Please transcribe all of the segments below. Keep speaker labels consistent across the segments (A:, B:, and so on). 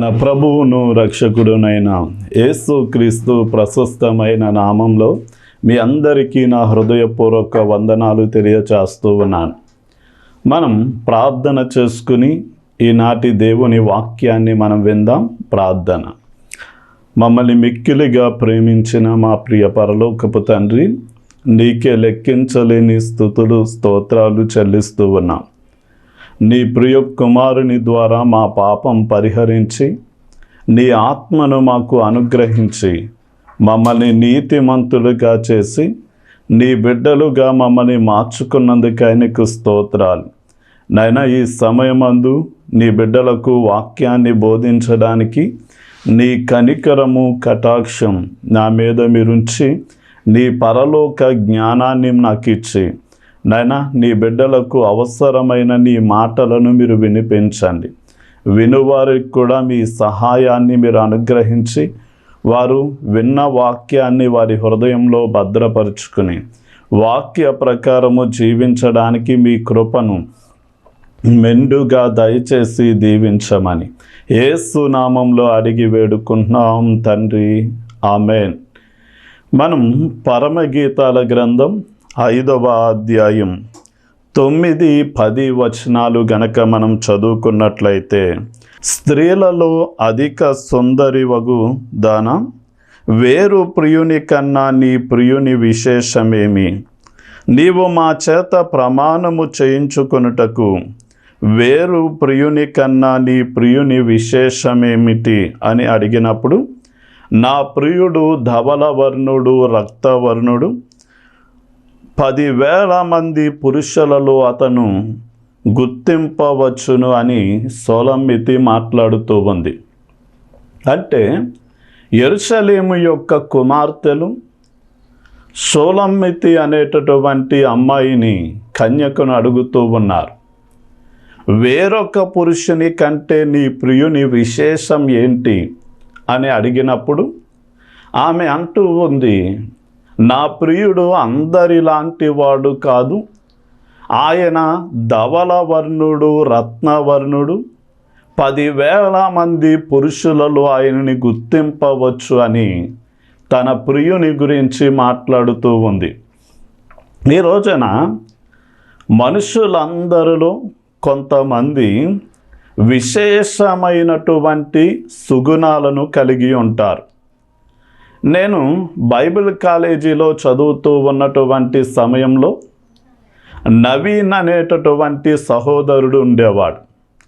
A: మన ప్రభువును రక్షకుడునైన ఏసు క్రీస్తు ప్రశస్తమైన నామంలో మీ అందరికీ నా హృదయపూర్వక వందనాలు తెలియచేస్తూ ఉన్నాను. మనం ప్రార్థన చేసుకుని ఈనాటి దేవుని వాక్యాన్ని మనం విందాం. ప్రార్థన. మమ్మల్ని మిక్కిలిగా ప్రేమించిన మా ప్రియ పరలోకపు తండ్రి నీకే లెక్కించలేని స్థుతులు స్తోత్రాలు చెల్లిస్తూ ఉన్నాం. నీ ప్రియ కుమారుని ద్వారా మా పాపం పరిహరించి నీ ఆత్మను మాకు అనుగ్రహించి మమ్మల్ని నీతిమంతులుగా చేసి నీ బిడ్డలుగా మమ్మల్ని మార్చుకున్నందుకు ఆయనకు స్తోత్రాలు. నైనా ఈ సమయమందు నీ బిడ్డలకు వాక్యాన్ని బోధించడానికి నీ కనికరము కటాక్షం నా మీద మీరుంచి నీ పరలోక జ్ఞానాన్ని నాకు ఇచ్చి నాయన నీ బిడ్డలకు అవసరమైన నీ మాటలను మీరు వినిపించండి. వినువారికి కూడా మీ సహాయాన్ని మీరు అనుగ్రహించి వారు విన్న వాక్యాన్ని వారి హృదయంలో భద్రపరుచుకుని వాక్య ప్రకారము జీవించడానికి మీ కృపను మెండుగా దయచేసి దీవించమని ఏసు నామంలో అడిగి వేడుకుంటున్నాం తండ్రి. ఆమెన్. మనం పరమగీతాల గ్రంథం ఐదవ అధ్యాయం తొమ్మిది పది వచనాలు గనక మనం చదువుకున్నట్లయితే స్త్రీలలో అధిక సుందరి వగు దాన? వేరు ప్రియుని కన్నా నీ ప్రియుని విశేషమేమి? నీవు మా చేత ప్రమాణము చేయించుకొనుటకు వేరు ప్రియుని కన్నా నీ ప్రియుని విశేషమేమిటి అని అడిగినప్పుడు నా ప్రియుడు ధవలవర్ణుడు రక్తవర్ణుడు పదివేల మంది పురుషులలో అతను గుర్తింపవచ్చును అని సోలమితి మాట్లాడుతూ ఉంది. అంటే ఎరుసలేము యొక్క కుమార్తెలు సోలమ్మితి అనేటటువంటి అమ్మాయిని కన్యకను అడుగుతూ ఉన్నారు. వేరొక పురుషుని కంటే నీ ప్రియుని విశేషం ఏంటి? అని అడిగినప్పుడు ఆమె అంటూ ఉంది నా ప్రియుడు అందరిలాంటి వాడు కాదు. ఆయన ధవలవర్ణుడు రత్నవర్ణుడు పదివేల మంది పురుషులలో ఆయనని గుర్తింపవచ్చు అని తన ప్రియుని గురించి మాట్లాడుతూ ఉంది. ఈ రోజున మనుషులందరిలో కొంతమంది విశేషమైనటువంటి సుగుణాలను కలిగి ఉంటారు. నేను బైబిల్ కాలేజీలో చదువుతూ ఉన్నటువంటి సమయంలో నవీన్ అనేటటువంటి సహోదరుడు ఉండేవాడు.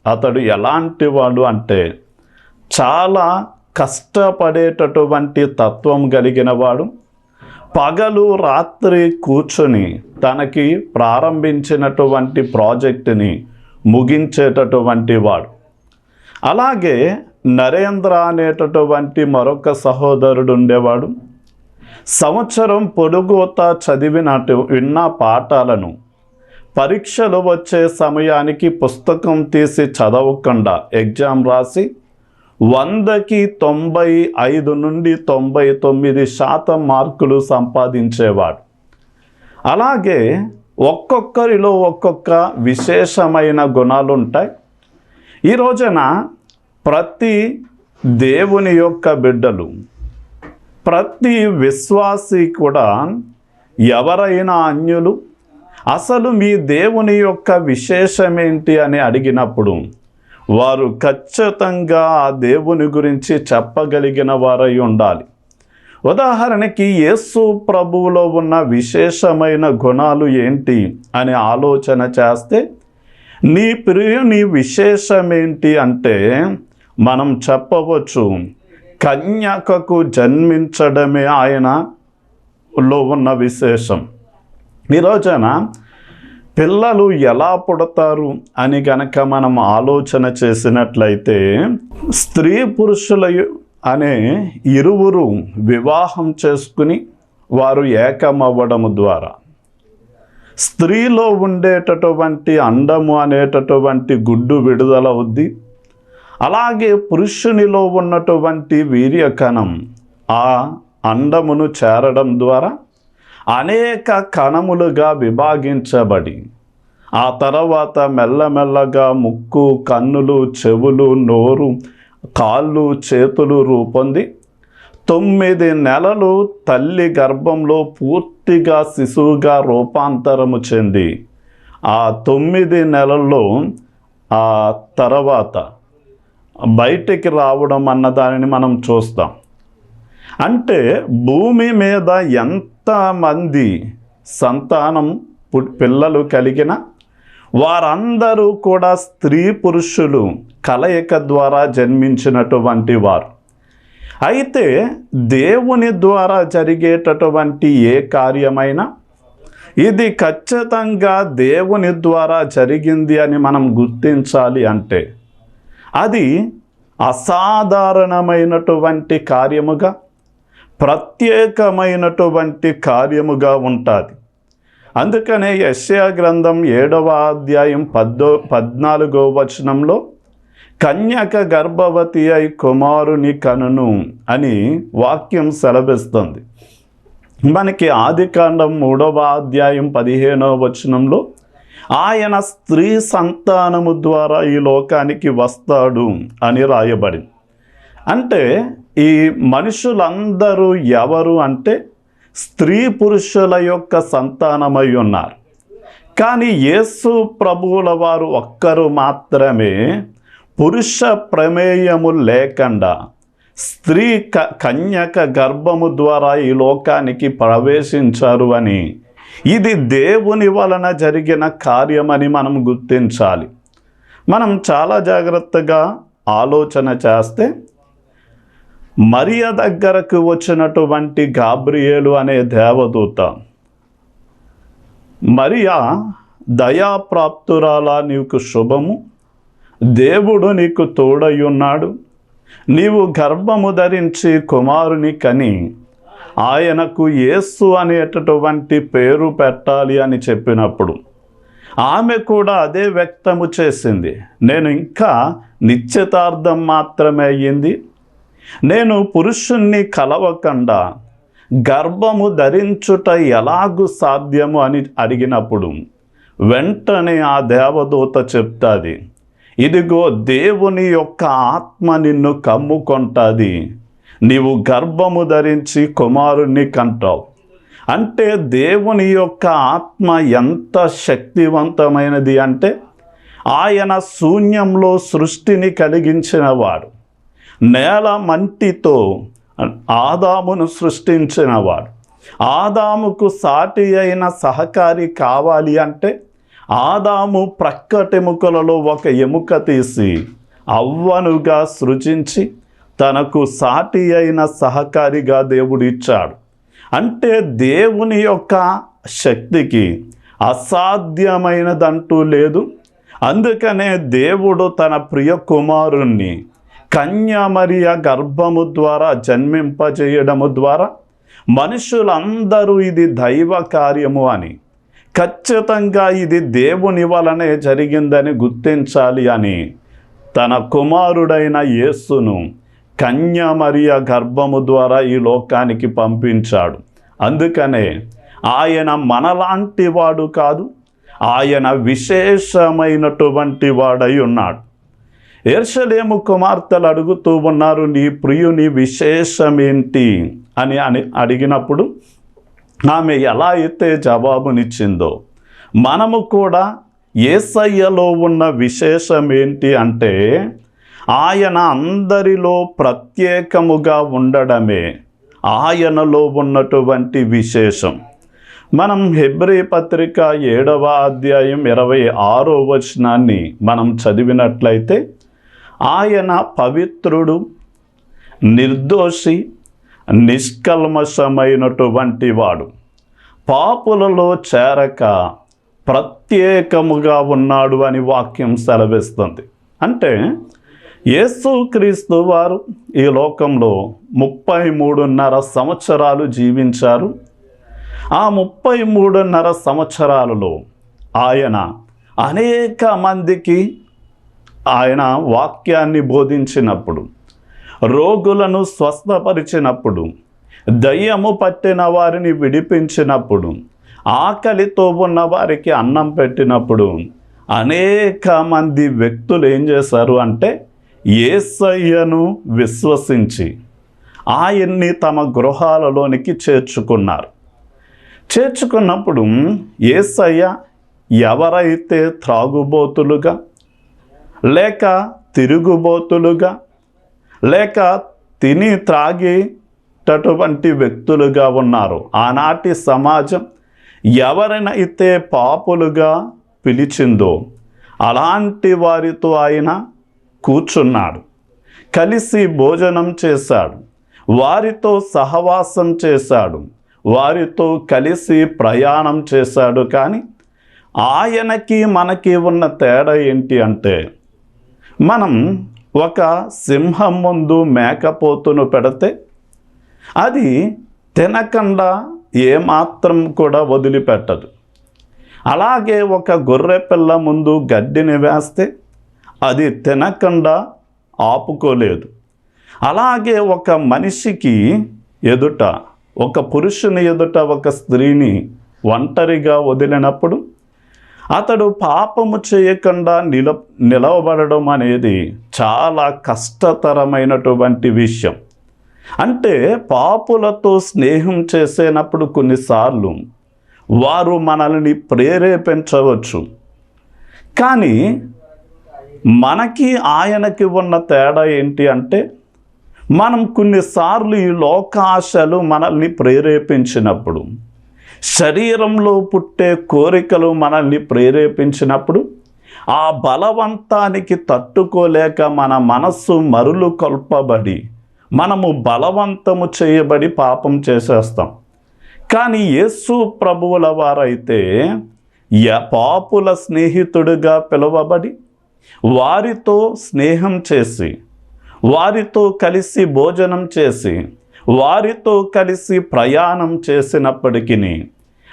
A: అతడు ఎలాంటి వాడు అంటే చాలా కష్టపడేటటువంటి తత్వం కలిగిన వాడు. పగలు రాత్రి కూర్చొని తనకి ప్రారంభించినటువంటి ప్రాజెక్టుని ముగించేటటువంటి వాడు. అలాగే నరేంద్ర అనేటటువంటి మరొక సహోదరుడు ఉండేవాడు. సంవత్సరం పొడుగుత చదివినట్టు విన్న పాఠాలను పరీక్షలు వచ్చే సమయానికి పుస్తకం తీసి చదవకుండా ఎగ్జామ్ రాసి వందకి తొంభై ఐదు నుండి తొంభై తొమ్మిది శాతం మార్కులు సంపాదించేవాడు. అలాగే ఒక్కొక్కరిలో ఒక్కొక్క విశేషమైన గుణాలు ఉంటాయి ఈ రోజున ప్రతి దేవుని యొక్క బిడ్డలు ప్రతి విశ్వాసి కూడా ఎవరైనా అన్యులు అసలు మీ దేవుని యొక్క విశేషమేంటి అని అడిగినప్పుడు వారు ఖచ్చితంగా ఆ దేవుని గురించి చెప్పగలిగిన వారై ఉండాలి. ఉదాహరణకి యేసు ప్రభువులో ఉన్న విశేషమైన గుణాలు ఏంటి అని ఆలోచన చేస్తే నీ ప్రియుని విశేషమేంటి అంటే మనం చెప్పవచ్చు. కన్యకకు జన్మించడమే ఆయనలో ఉన్న విశేషం. ఈ రోజున పిల్లలు ఎలా పుడతారు అని గనక మనం ఆలోచన చేసినట్లయితే స్త్రీ పురుషుల అనే ఇరువురు వివాహం చేసుకుని వారు ఏకమవ్వడము ద్వారా స్త్రీలో ఉండేటటువంటి అండము అనేటటువంటి గుడ్డు విడుదలవుద్ది అలాగే పురుషునిలో ఉన్నటువంటి వీర్యకణం ఆ అండమును చేరడం ద్వారా అనేక కణములుగా విభాగించబడి ఆ తర్వాత మెల్లమెల్లగా ముక్కు కన్నులు చెవులు నోరు కాళ్ళు చేతులు రూపొంది తొమ్మిది నెలలు తల్లి గర్భంలో పూర్తిగా శిశువుగా రూపాంతరము చెంది ఆ తొమ్మిది నెలల్లో ఆ తర్వాత బయటికి రావడం అన్న దానిని మనం చూస్తాం. అంటే భూమి మీద ఎంతమంది సంతానం పు- పిల్లలు కలిగిన వారందరూ కూడా స్త్రీ పురుషులు కలయిక ద్వారా జన్మించినటువంటి వారు. అయితే దేవుని ద్వారా జరిగేటటువంటి ఏ కార్యమైనా ఇది ఖచ్చితంగా దేవుని ద్వారా జరిగింది అని మనం గుర్తించాలి అంటే అది అసాధారణమైనటువంటి కార్యముగా ప్రత్యేకమైనటువంటి కార్యముగా ఉంటుంది. అందుకనే యశ్యా గ్రంథం ఏడవ అధ్యాయం పద్దో పద్నాలుగో వచనంలో కన్యక గర్భవతి అయి కుమారుని కనును అని వాక్యం సెలవిస్తుంది. మనకి ఆదికాండం మూడవ అధ్యాయం పదిహేనవ వచనంలో ఆయన స్త్రీ సంతానము ద్వారా ఈ లోకానికి వస్తాడు అని రాయబడింది. అంటే ఈ మనుషులందరూ ఎవరు అంటే స్త్రీ పురుషుల యొక్క సంతానమై ఉన్నారు. కానీ యేసు ప్రభువుల వారు ఒక్కరు మాత్రమే పురుష ప్రమేయము లేకుండా స్త్రీ క కన్యక గర్భము ద్వారా ఈ లోకానికి ప్రవేశించారు అని ఇది దేవుని వలన జరిగిన కార్యమని మనం గుర్తించాలి. మనం చాలా జాగ్రత్తగా ఆలోచన చేస్తే మరియ దగ్గరకు వచ్చినటువంటి గాబ్రియేలు అనే దేవదూత మరియా దయాప్రాప్తురాలా నీకు శుభము దేవుడు నీకు తోడయ్యున్నాడు నీవు గర్భము ధరించి కుమారుని కని ఆయనకు యేసు అనేటటువంటి పేరు పెట్టాలి అని చెప్పినప్పుడు ఆమె కూడా అదే వ్యక్తము చేసింది. నేను ఇంకా నిశ్చితార్థం మాత్రమే అయ్యింది. నేను పురుషుణ్ణి కలవకుండా గర్భము ధరించుట ఎలాగు సాధ్యము అని అడిగినప్పుడు వెంటనే ఆ దేవదూత చెప్తాది ఇదిగో దేవుని యొక్క ఆత్మ నిన్ను కమ్ముకుంటుంది. నీవు గర్భము ధరించి కుమారుణ్ణి కంటావు. అంటే దేవుని యొక్క ఆత్మ ఎంత శక్తివంతమైనది అంటే ఆయన శూన్యంలో సృష్టిని కలిగించినవాడు నేల మంటితో ఆదామును సృష్టించినవాడు ఆదాముకు సాటి అయిన సహకారి కావాలి అంటే ఆదాము ప్రక్కటెముకలలో ఒక ఎముక తీసి అవ్వనుగా సృజించి తనకు సాటి అయిన సహకారిగా దేవుడు ఇచ్చాడు. అంటే దేవుని యొక్క శక్తికి అసాధ్యమైనదంటూ లేదు. అందుకనే దేవుడు తన ప్రియ కుమారుణ్ణి కన్యామరియ గర్భము ద్వారా జన్మింపజేయడము ద్వారా మనుషులందరూ ఇది దైవ కార్యము అని ఖచ్చితంగా ఇది దేవుని వలనే జరిగిందని గుర్తించాలి అని తన కుమారుడైన యేసును కన్యామరియ గర్భము ద్వారా ఈ లోకానికి పంపించాడు. అందుకనే ఆయన మనలాంటి వాడు కాదు ఆయన విశేషమైనటువంటి వాడై ఉన్నాడు. ఎర్షలేము కుమార్తెలు అడుగుతూ ఉన్నారు నీ ప్రియుని విశేషమేంటి? అని అని అడిగినప్పుడు ఆమె ఎలా అయితే జవాబునిచ్చిందో మనము కూడా ఏసయ్యలో ఉన్న విశేషం ఏంటి అంటే ఆయన అందరిలో ప్రత్యేకముగా ఉండడమే ఆయనలో ఉన్నటువంటి విశేషం. మనం హెబ్రి పత్రిక ఏడవ అధ్యాయం ఇరవై ఆరో వచనాన్ని మనం చదివినట్లయితే ఆయన పవిత్రుడు నిర్దోషి నిష్కల్మషమైనటువంటి వాడు. పాపులలో చేరక ప్రత్యేకముగా ఉన్నాడు అని వాక్యం సెలవిస్తుంది. అంటే యేసుక్రీస్తు వారు ఈ లోకంలో ముప్పై మూడున్నర సంవత్సరాలు జీవించారు. ఆ ముప్పై మూడున్నర సంవత్సరాలలో ఆయన అనేక మందికి ఆయన వాక్యాన్ని బోధించినప్పుడు రోగులను స్వస్థపరిచినప్పుడు దయ్యము పట్టిన వారిని విడిపించినప్పుడు ఆకలితో ఉన్న వారికి అన్నం పెట్టినప్పుడు అనేక మంది వ్యక్తులు ఏం చేశారు అంటే ఏసయ్యను విశ్వసించి ఆయన్ని తమ గృహాలలోనికి చేర్చుకున్నారు. చేర్చుకున్నప్పుడు ఏసయ్య ఎవరైతే త్రాగుబోతులుగా లేక తిరుగుబోతులుగా లేక తిని త్రాగేటటువంటి వ్యక్తులుగా ఉన్నారు ఆనాటి సమాజం ఎవరినైతే పాపులుగా పిలిచిందో అలాంటి వారితో ఆయన కూర్చున్నాడు. కలిసి భోజనం చేశాడు. వారితో సహవాసం చేశాడు. వారితో కలిసి ప్రయాణం చేశాడు. కానీ ఆయనకి మనకి ఉన్న తేడా ఏంటి అంటే మనం ఒక సింహం ముందు మేకపోతును పెడితే అది తినకుండా ఏమాత్రం కూడా వదిలిపెట్టదు. అలాగే ఒక గొర్రె పిల్ల ముందు గడ్డిని వేస్తే అది తినకుండా ఆపుకోలేదు. అలాగే ఒక మనిషికి ఎదుట ఒక పురుషుని ఎదుట ఒక స్త్రీని ఒంటరిగా వదిలినప్పుడు అతడు పాపము చేయకుండా నిల నిలవబడడం అనేది చాలా కష్టతరమైనటువంటి విషయం. అంటే పాపులతో స్నేహం చేసేటప్పుడు కొన్నిసార్లు వారు మనల్ని ప్రేరేపించవచ్చు. కానీ మనకి ఆయనకి ఉన్న తేడా ఏంటి అంటే మనం కొన్నిసార్లు ఈ లోకాశలు మనల్ని ప్రేరేపించినప్పుడు శరీరంలో పుట్టే కోరికలు మనల్ని ప్రేరేపించినప్పుడు ఆ బలవంతానికి తట్టుకోలేక మన మనస్సు మరులు కొల్పబడి మనము బలవంతము చేయబడి పాపం చేసేస్తాం. కానీ యేసు ప్రభువుల వారైతే పాపుల స్నేహితుడుగా పిలువబడి వారితో స్నేహం చేసి వారితో కలిసి భోజనం చేసి వారితో కలిసి ప్రయాణం చేసినప్పటికీ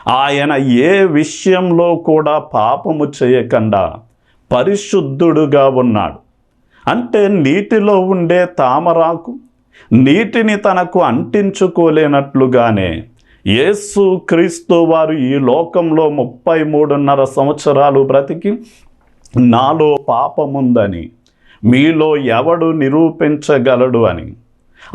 A: ఆయన ఏ విషయంలో కూడా పాపము చేయకుండా పరిశుద్ధుడుగా ఉన్నాడు. అంటే నీటిలో ఉండే తామరాకు నీటిని తనకు అంటించుకోలేనట్లుగానే యేసు క్రీస్తు వారు ఈ లోకంలో ముప్పై మూడున్నర సంవత్సరాలు బ్రతికి నాలో పాపముందని మీలో ఎవడు నిరూపించగలడు అని.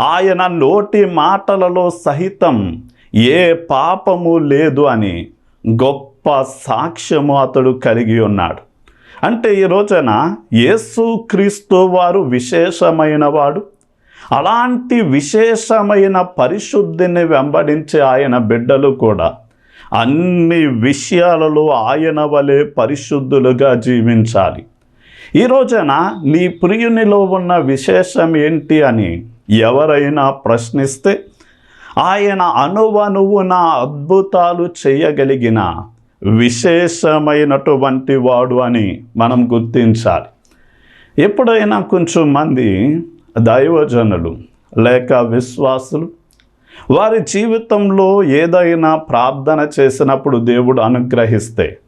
A: ఆయన నోటి మాటలలో సహితం ఏ పాపము లేదు అని గొప్ప సాక్ష్యము అతడు కలిగి ఉన్నాడు. అంటే ఈ రోజున యేసు క్రీస్తు వారు విశేషమైన వాడు. అలాంటి విశేషమైన పరిశుద్ధిని వెంబడించే ఆయన బిడ్డలు కూడా అన్ని విషయాలలో ఆయన వలె పరిశుద్ధులుగా జీవించాలి. ఈ రోజున నీ ప్రియునిలో ఉన్న విశేషం ఏంటి అని ఎవరైనా ప్రశ్నిస్తే ఆయన అనువనువున అద్భుతాలు చేయగలిగిన విశేషమైనటువంటి వాడు అని మనం గుర్తించాలి. ఎప్పుడైనా కొంచెం మంది దైవజనులు లేక విశ్వాసులు వారి జీవితంలో ఏదైనా ప్రార్థన చేసినప్పుడు దేవుడు అనుగ్రహిస్తే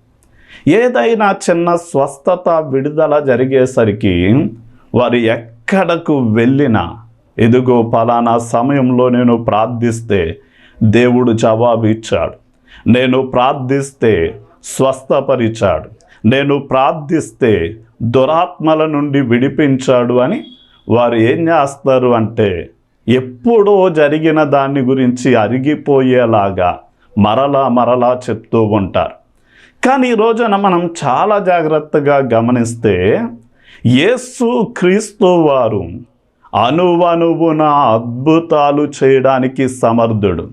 A: ఏదైనా చిన్న స్వస్థత విడుదల జరిగేసరికి వారు ఎక్కడకు వెళ్ళినా ఎదుగో పలానా సమయంలో నేను ప్రార్థిస్తే దేవుడు జవాబు ఇచ్చాడు నేను ప్రార్థిస్తే స్వస్థపరిచాడు. నేను ప్రార్థిస్తే దురాత్మల నుండి విడిపించాడు అని వారు ఏం చేస్తారు అంటే ఎప్పుడో జరిగిన దాన్ని గురించి అరిగిపోయేలాగా మరలా మరలా చెప్తూ ఉంటారు. కానీ ఈ రోజున మనం చాలా జాగ్రత్తగా గమనిస్తే యేసు క్రీస్తు వారు అనువనువున అద్భుతాలు చేయడానికి సమర్థుడు.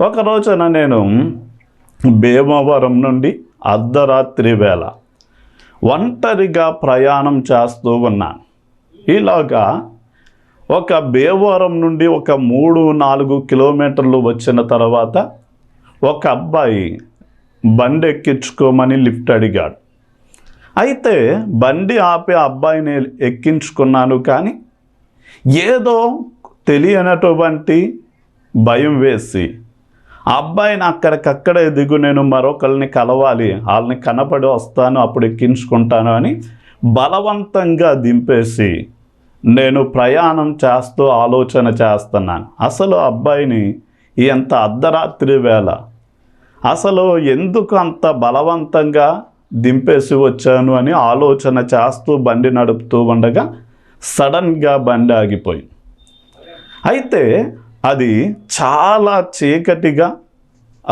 A: ఒక రోజున నేను భీమవరం నుండి అర్ధరాత్రి వేళ ఒంటరిగా ప్రయాణం చేస్తూ ఉన్నాను. ఇలాగా ఒక భీమవరం నుండి ఒక మూడు నాలుగు కిలోమీటర్లు వచ్చిన తర్వాత ఒక అబ్బాయి బండి ఎక్కించుకోమని లిఫ్ట్ అడిగాడు. అయితే బండి ఆపే అబ్బాయిని ఎక్కించుకున్నాను కానీ ఏదో తెలియనటువంటి భయం వేసి అబ్బాయిని అక్కడికక్కడే దిగు నేను మరొకరిని కలవాలి వాళ్ళని కనపడి వస్తాను అప్పుడు ఎక్కించుకుంటాను అని బలవంతంగా దింపేసి నేను ప్రయాణం చేస్తూ ఆలోచన చేస్తున్నాను. అసలు అబ్బాయిని ఎంత అర్ధరాత్రి వేళ అసలు ఎందుకు అంత బలవంతంగా దింపేసి వచ్చాను అని ఆలోచన చేస్తూ బండి నడుపుతూ ఉండగా సడన్గా బండి ఆగిపోయింది. అయితే అది చాలా చీకటిగా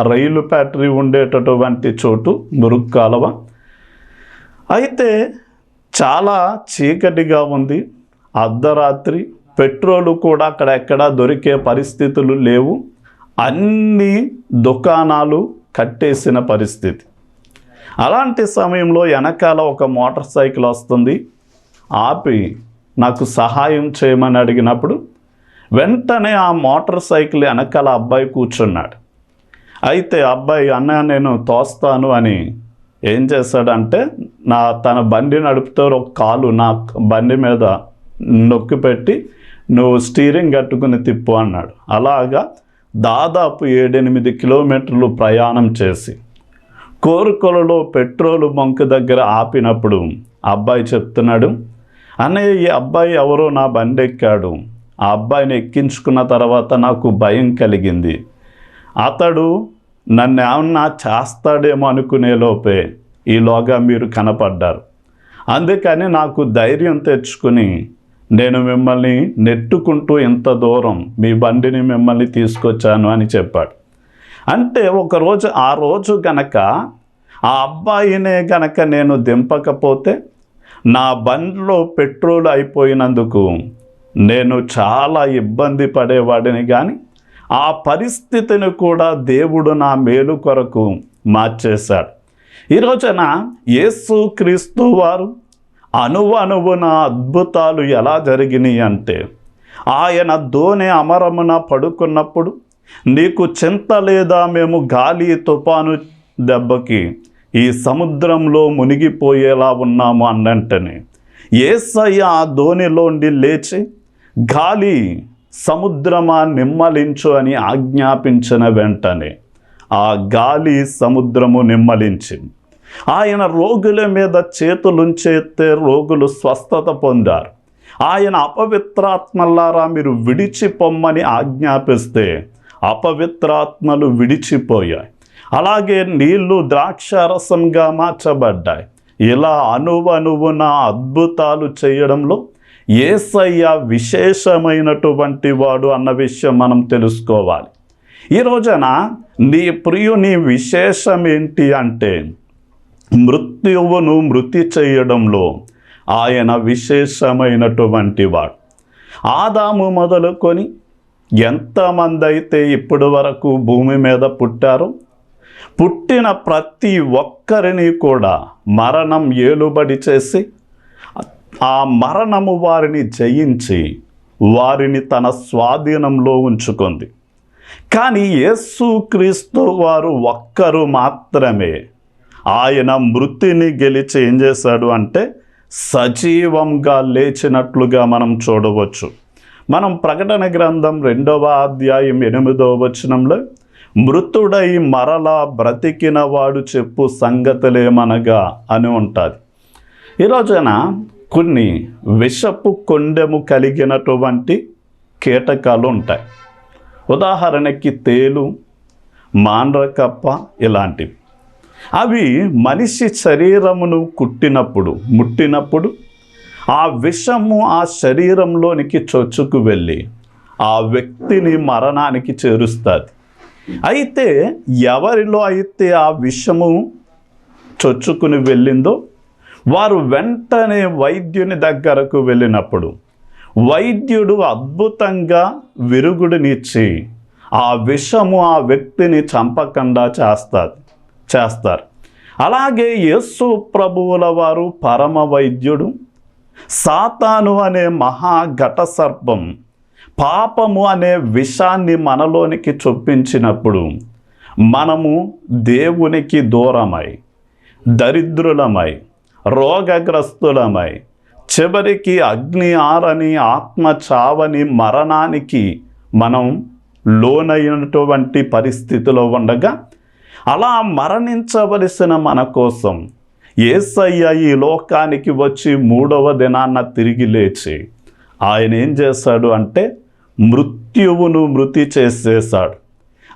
A: రైలు ఫ్యాక్టరీ ఉండేటటువంటి చోటు మురుగు కాలువ. అయితే చాలా చీకటిగా ఉంది. అర్ధరాత్రి పెట్రోలు కూడా అక్కడ ఎక్కడా దొరికే పరిస్థితులు లేవు. అన్ని దుకాణాలు కట్టేసిన పరిస్థితి. అలాంటి సమయంలో వెనకాల ఒక మోటార్ సైకిల్ వస్తుంది. ఆపి నాకు సహాయం చేయమని అడిగినప్పుడు వెంటనే ఆ మోటార్ సైకిల్ వెనకాల అబ్బాయి కూర్చున్నాడు. అయితే అబ్బాయి అన్న నేను తోస్తాను అని ఏం చేశాడంటే నా తన బండి నడుపుతారు ఒక కాలు నా బండి మీద నొక్కి పెట్టి నువ్వు స్టీరింగ్ కట్టుకుని తిప్పు అన్నాడు. అలాగా దాదాపు ఏడెనిమిది కిలోమీటర్లు ప్రయాణం చేసి కోరుకొలలో పెట్రోల్ బంక్ దగ్గర ఆపినప్పుడు అబ్బాయి చెప్తున్నాడు అన్నయ్య ఈ అబ్బాయి ఎవరో నా బండి ఎక్కాడు ఆ అబ్బాయిని ఎక్కించుకున్న తర్వాత నాకు భయం కలిగింది. అతడు నన్ను ఏమన్నా చేస్తాడేమో అనుకునే లోపే ఈలోగా మీరు కనపడ్డారు. అందుకని నాకు ధైర్యం తెచ్చుకుని నేను మిమ్మల్ని నెట్టుకుంటూ ఇంత దూరం మీ బండిని మిమ్మల్ని తీసుకొచ్చాను అని చెప్పాడు. అంటే ఒకరోజు ఆ రోజు గనక ఆ అబ్బాయినే గనక నేను దింపకపోతే నా బండిలో పెట్రోల్ అయిపోయినందుకు నేను చాలా ఇబ్బంది పడేవాడిని కానీ ఆ పరిస్థితిని కూడా దేవుడు నా మేలు కొరకు మార్చేశాడు. ఈరోజున యేసు క్రీస్తు వారు అనువు అనువున అద్భుతాలు ఎలా జరిగినాయి అంటే ఆయన దోణి అమరమున పడుకున్నప్పుడు నీకు చింత లేదా మేము గాలి తుఫాను దెబ్బకి ఈ సముద్రంలో మునిగిపోయేలా ఉన్నాము అన్నంటనే ఏసయ్య ఆ ధోనిలోండి లేచి గాలి సముద్రమా నిమ్మలించు అని ఆజ్ఞాపించిన వెంటనే ఆ గాలి సముద్రము నిమ్మలించింది. ఆయన రోగుల మీద చేతులుంచేస్తే రోగులు స్వస్థత పొందారు. ఆయన అపవిత్రాత్మలారా మీరు విడిచిపొమ్మని ఆజ్ఞాపిస్తే అపవిత్రాత్మలు విడిచిపోయాయి. అలాగే నీళ్ళు ద్రాక్షారసంగా మార్చబడ్డాయి. ఇలా అనువనువున అద్భుతాలు చేయడంలో ఏసయ్య విశేషమైనటువంటి వాడు అన్న విషయం మనం తెలుసుకోవాలి. ఈ రోజున నీ ప్రియుని విశేషం ఏంటి అంటే మృత్యువును మృతి చేయడంలో ఆయన విశేషమైనటువంటి వాడు. ఆదాము మొదలుకొని ఎంతమంది అయితే ఇప్పటి వరకు భూమి మీద పుట్టారో పుట్టిన ప్రతి ఒక్కరిని కూడా మరణం ఏలుబడి చేసి ఆ మరణము వారిని జయించి వారిని తన స్వాధీనంలో ఉంచుకుంది. కానీ యేసుక్రీస్తు వారు ఒక్కరు మాత్రమే ఆయన మృతిని గెలిచి ఏం చేశాడు అంటే సజీవంగా లేచినట్లుగా మనం చూడవచ్చు. మనం ప్రకటన గ్రంథం రెండవ అధ్యాయం ఎనిమిదవ వచనంలో మృతుడై మరలా బ్రతికిన వాడు చెప్పు సంగతులేమనగా అని ఉంటుంది. ఈ రోజున కొన్ని విషపు కొండెము కలిగినటువంటి కీటకాలు ఉంటాయి. ఉదాహరణకి తేలు మాండ్రకప్ప ఇలాంటివి. అవి మనిషి శరీరమును కుట్టినప్పుడు ముట్టినప్పుడు ఆ విషము ఆ శరీరంలోనికి చొచ్చుకు వెళ్ళి ఆ వ్యక్తిని మరణానికి చేరుస్తుంది. అయితే ఎవరిలో అయితే ఆ విషము చొచ్చుకుని వెళ్ళిందో వారు వెంటనే వైద్యుని దగ్గరకు వెళ్ళినప్పుడు వైద్యుడు అద్భుతంగా విరుగుడునిచ్చి ఆ విషము ఆ వ్యక్తిని చంపకుండా చేస్తారు చేస్తారు. అలాగే యేసు ప్రభువుల వారు పరమ వైద్యుడు సాతాను అనే మహాఘట సర్పం పాపము అనే విషాన్ని మనలోనికి చొప్పించినప్పుడు మనము దేవునికి దూరమై దరిద్రులమై రోగగ్రస్తులమై చివరికి అగ్ని ఆరని ఆత్మ చావని మరణానికి మనం లోనైనటువంటి పరిస్థితిలో ఉండగా అలా మరణించవలసిన మన కోసం ఏసయ్య ఈ లోకానికి వచ్చి మూడవ దినాన్న తిరిగి లేచి ఆయన ఏం చేశాడు అంటే మృత్యువును మృతి చేసేశాడు.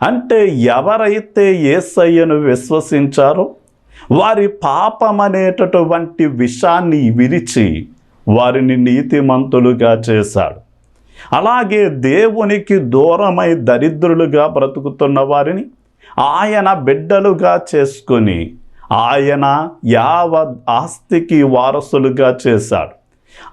A: అంటే ఎవరైతే ఏసయ్యను విశ్వసించారో వారి పాపం అనేటటువంటి విషాన్ని విరిచి వారిని నీతిమంతులుగా చేశాడు. అలాగే దేవునికి దూరమై దరిద్రులుగా బ్రతుకుతున్న వారిని ఆయన బిడ్డలుగా చేసుకొని ఆయన యావ ఆస్తికి వారసులుగా చేశాడు.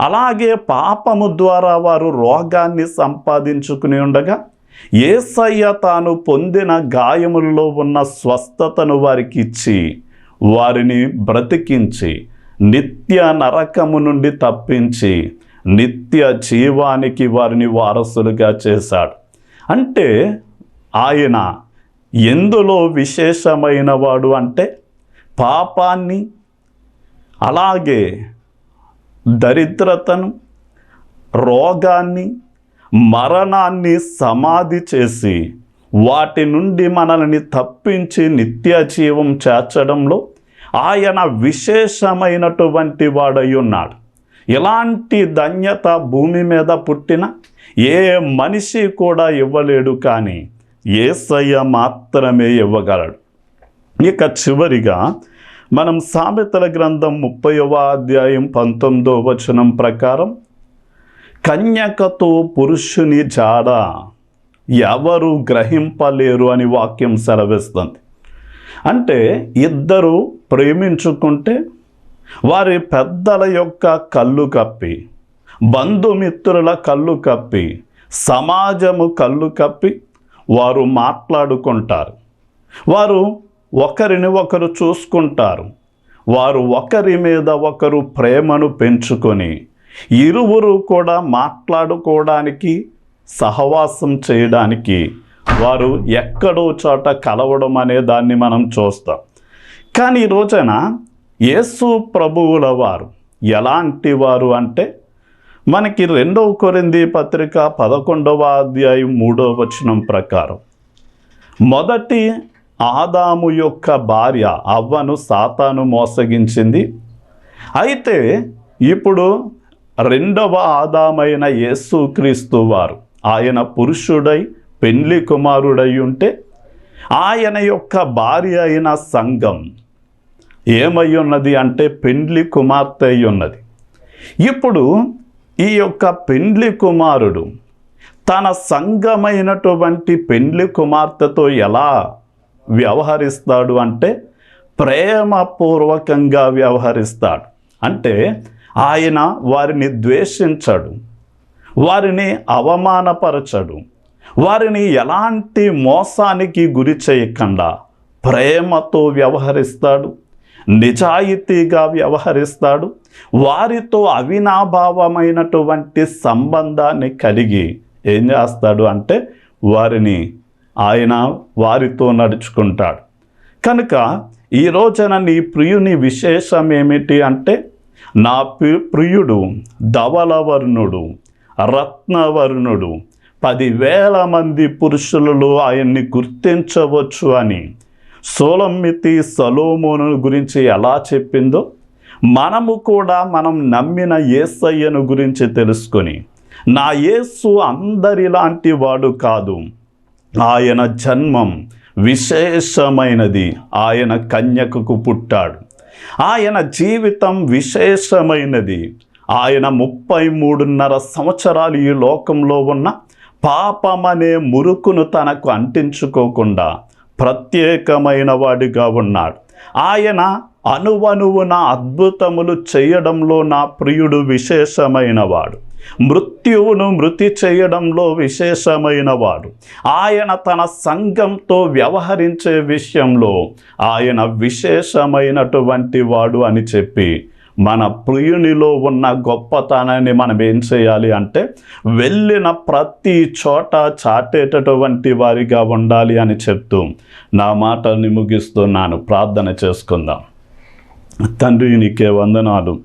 A: అలాగే పాపము ద్వారా వారు రోగాన్ని సంపాదించుకుని ఉండగా ఏసయ్య తాను పొందిన గాయములలో ఉన్న స్వస్థతను వారికి ఇచ్చి వారిని బ్రతికించి నిత్య నరకము నుండి తప్పించి నిత్య జీవానికి వారిని వారసులుగా చేశాడు. అంటే ఆయన ఎందులో విశేషమైన వాడు అంటే పాపాన్ని అలాగే దరిద్రతను రోగాన్ని మరణాన్ని సమాధి చేసి వాటి నుండి మనల్ని తప్పించి నిత్య జీవం చేర్చడంలో ఆయన విశేషమైనటువంటి వాడై ఉన్నాడు. ఇలాంటి ధన్యత భూమి మీద పుట్టిన ఏ మనిషి కూడా ఇవ్వలేడు కానీ ఏసయ్య మాత్రమే ఇవ్వగలడు. ఇక చివరిగా మనం సామెతల గ్రంథం ముప్పైవ అధ్యాయం పంతొమ్మిదో వచనం ప్రకారం కన్యకతో పురుషుని జాడ ఎవరు గ్రహింపలేరు అని వాక్యం సెలవిస్తుంది. అంటే ఇద్దరు ప్రేమించుకుంటే వారి పెద్దల యొక్క కళ్ళు కప్పి బంధుమిత్రుల కళ్ళు కప్పి సమాజము కళ్ళు కప్పి వారు మాట్లాడుకుంటారు. వారు ఒకరిని ఒకరు చూసుకుంటారు. వారు ఒకరి మీద ఒకరు ప్రేమను పెంచుకొని ఇరువురు కూడా మాట్లాడుకోవడానికి సహవాసం చేయడానికి వారు ఎక్కడో చోట కలవడం అనే దాన్ని మనం చూస్తాం. కానీ ఈ రోజున యేసు ప్రభువుల వారు ఎలాంటి వారు అంటే మనకి రెండవ కొరింది పత్రిక పదకొండవ అధ్యాయం మూడవ వచనం ప్రకారం. మొదటి ఆదాము యొక్క భార్య అవ్వను సాతాను మోసగించింది. అయితే ఇప్పుడు రెండవ ఆదామైన యేసుక్రీస్తు వారు ఆయన పురుషుడై పెండ్లి కుమారుడై ఉంటే ఆయన యొక్క భార్య అయిన సంఘం ఏమై ఉన్నది అంటే పెండ్లి కుమార్తె అయి ఉన్నది. ఇప్పుడు ఈ యొక్క పెండ్లి కుమారుడు తన సంఘమైనటువంటి పెండ్లి కుమార్తెతో ఎలా వ్యవహరిస్తాడు అంటే ప్రేమపూర్వకంగా వ్యవహరిస్తాడు. అంటే ఆయన వారిని ద్వేషించడు వారిని అవమానపరచడు వారిని ఎలాంటి మోసానికి గురి చేయకుండా ప్రేమతో వ్యవహరిస్తాడు. నిజాయితీగా వ్యవహరిస్తాడు. వారితో అవినాభావమైనటువంటి సంబంధాన్ని కలిగి ఏం చేస్తాడు అంటే వారిని ఆయన వారితో నడుచుకుంటాడు. కనుక ఈ రోజున నీ ప్రియుని విశేషం ఏమిటి అంటే నా ప్రి- ప్రియుడు ధవలవర్ణుడు రత్నవర్ణుడు పదివేల మంది పురుషులలో ఆయన్ని గుర్తించవచ్చు అని. సోలమ్మితి సలోమోను గురించి ఎలా చెప్పిందో మనము కూడా మనం నమ్మిన యేసయ్యను గురించి తెలుసుకొని నా యేసు అందరిలాంటి వాడు కాదు. ఆయన జన్మం విశేషమైనది. ఆయన కన్యకకు పుట్టాడు. ఆయన జీవితం విశేషమైనది. ఆయన ముప్పై మూడున్నర సంవత్సరాలు ఈ లోకంలో ఉన్న పాపమనే మురుకును తనకు అంటించుకోకుండా ప్రత్యేకమైన వాడిగా ఉన్నాడు. ఆయన అణువణువున అద్భుతములు చేయడంలో నా ప్రియుడు విశేషమైనవాడు మృత్యువును మృతి చేయడంలో విశేషమైనవాడు ఆయన తన సంఘంతో వ్యవహరించే విషయంలో ఆయన విశేషమైనటువంటి వాడు అని చెప్పి మన ప్రియునిలో ఉన్న గొప్పతనాన్ని మనం ఏం చేయాలి అంటే వెళ్ళిన ప్రతి చోట చాటేటటువంటి వారిగా ఉండాలి అని చెప్తూ నా మాటల్ని ముగిస్తున్నాను. ప్రార్థన చేసుకుందాం. తండ్రి నీకే వందనాలు.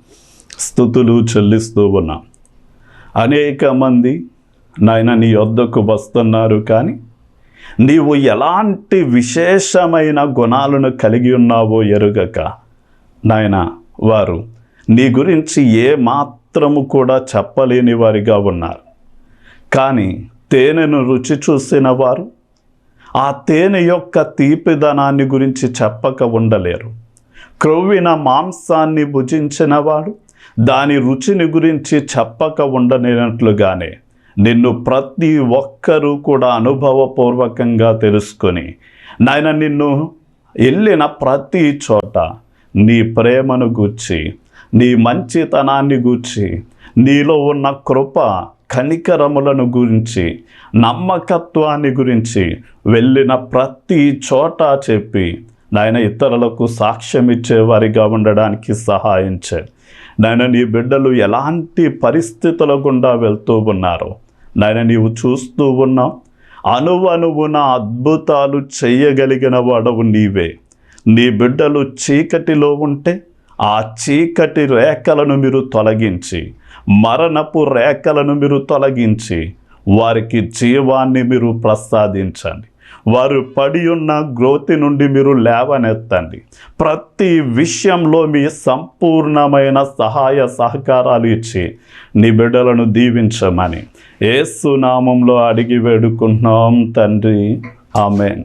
A: స్థుతులు చెల్లిస్తూ ఉన్నా. అనేక మంది నాయన నీ వద్దకు వస్తున్నారు కానీ నీవు ఎలాంటి విశేషమైన గుణాలను కలిగి ఉన్నావో ఎరుగక. నాయన వారు నీ గురించి ఏ మాత్రము కూడా చెప్పలేని వారిగా ఉన్నారు. కానీ తేనెను రుచి చూసిన వారు ఆ తేనె యొక్క తీపిదనాన్ని గురించి చెప్పక ఉండలేరు. క్రొవ్విన మాంసాన్ని భుజించిన వాడు దాని రుచిని గురించి చెప్పక ఉండలేనట్లుగానే నిన్ను ప్రతి ఒక్కరూ కూడా అనుభవపూర్వకంగా తెలుసుకొని నాయన నిన్ను వెళ్ళిన ప్రతి చోట నీ ప్రేమను గూర్చి నీ మంచితనాన్ని గూర్చి నీలో ఉన్న కృప కనికరములను గురించి నమ్మకత్వాన్ని గురించి వెళ్ళిన ప్రతి చోట చెప్పి నాయన ఇతరులకు సాక్ష్యం ఇచ్చేవారిగా ఉండడానికి సహాయించే. నాయన నీ బిడ్డలు ఎలాంటి పరిస్థితుల గుండా వెళ్తూ ఉన్నారో నాయన నీవు చూస్తూ ఉన్నావు అనువనువున అద్భుతాలు చేయగలిగిన వాడవు నీవే. నీ బిడ్డలు చీకటిలో ఉంటే ఆ చీకటి రేఖలను మీరు తొలగించి మరణపు రేఖలను మీరు తొలగించి వారికి జీవాన్ని మీరు ప్రసాదించండి. వారు పడి ఉన్న గ్రోతి నుండి మీరు లేవనెత్తండి. ప్రతి విషయంలో మీ సంపూర్ణమైన సహాయ సహకారాలు ఇచ్చి నీ బిడ్డలను దీవించమని ఏసునామంలో అడిగి వేడుకుంటున్నాం తండ్రి. ఆమెన్.